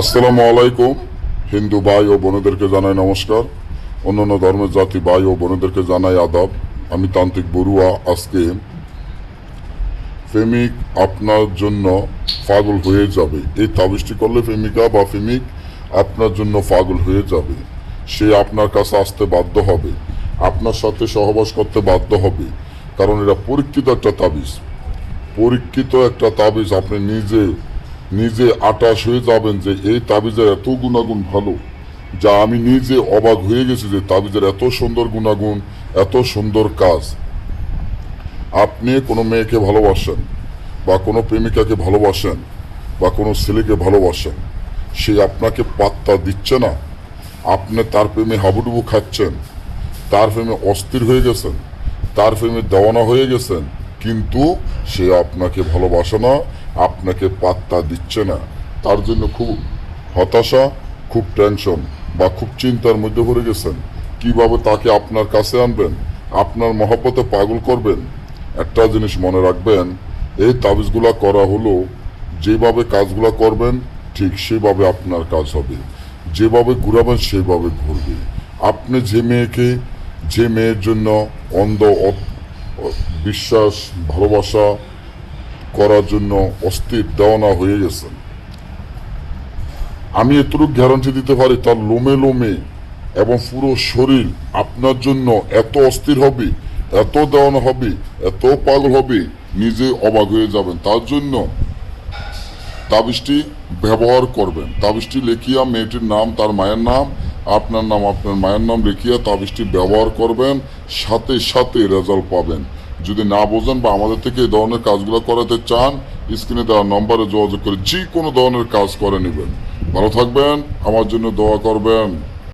আসসালামু আলাইকুম। হিন্দু ভাই ও বোনেদেরকে জানাই নমস্কার। অন্যান্য ধর্মের জাতি ভাই ও বোনেদেরকে জানাই আদাব। আমি তান্ত্রিক বড়ুয়া আজকে প্রেমিক আপনার জন্য পাগল হয়ে যাবে। এই তাবিজটি করলে প্রেমিকা বা প্রেমিক আপনার জন্য পাগল হয়ে যাবে। সে আপনার কাছে আসতে বাধ্য হবে। আপনার সাথে সহবাস করতে বাধ্য হবে। কারণ এটা পরীক্ষিত একটা তাবিজ। পরীক্ষিত একটা তাবিজ আপনি নিজে নিজে আটাশ হয়ে যাবেন যে এই তাবিজের এত গুণাগুণ ভালো, যা আমি নিজে অবাক হয়ে গেছি যে তাবিজের এত সুন্দর গুণাগুণ, এত সুন্দর কাজ। আপনি কোনো মেয়েকে ভালোবাসেন, বা কোনো প্রেমিকাকে ভালোবাসেন, বা কোনো ছেলেকে ভালোবাসেন, সে আপনাকে পাত্তা দিচ্ছে না। আপনি তার প্রেমে হাবুডুবু খাচ্ছেন, তার প্রেমে অস্থির হয়ে গেছেন, তার প্রেমে দেওয়ানা হয়ে গেছেন, কিন্তু সে আপনাকে ভালোবাসে না আপনাকে পাত্তা দিচ্ছে না। তার জন্য খুব হতাশা, খুব টেনশন বা খুব চিন্তার মধ্যে পড়ে গেছেন। কীভাবে তাকে আপনার কাছে আনবেন? আপনার মহব্বতে পাগল করবেন? একটা জিনিস মনে রাখবেন, এই তাবিজগুলা করা হলো, যেভাবে কাজগুলা করবেন, ঠিক সেভাবে আপনার কাজ হবে। যেভাবে ঘুরাবেন, সেভাবে ঘুরবে। আপনি যে মেয়েকে, যে মেয়ের জন্য অন্ধ বিশ্বাস, ভালোবাসা করার জন্য অস্থির দেওয়ানা হয়ে গেছেন আমি এতটুকু গ্যারান্টি দিতে পারি, তার লোমে লোমে এবং পুরো শরীর আপনার জন্য এত অস্থির হবে, এত দেওয়ানো হবে, এত পাগল হবে, নিজে অবাক হয়ে যাবেন। তার জন্য তাবিজটি ব্যবহার করবেন। তাবিজটি লেখিয়া মেয়েটির নাম, তার মায়ের নাম, আপনার নাম, আপনার মায়ের নাম লিখিয়া তাবিজটি ব্যবহার করবেন, সাথে সাথে রেজাল্ট পাবেন। যদি না বোঝেন বা আমাদের থেকে এই ধরনের কাজগুলো করাতে চান স্ক্রিনে দেওয়া নম্বরে যোগাযোগ করে যে কোনো ধরনের কাজ করে নেবেন। ভালো থাকবেন, আমার জন্য দোয়া করবেন।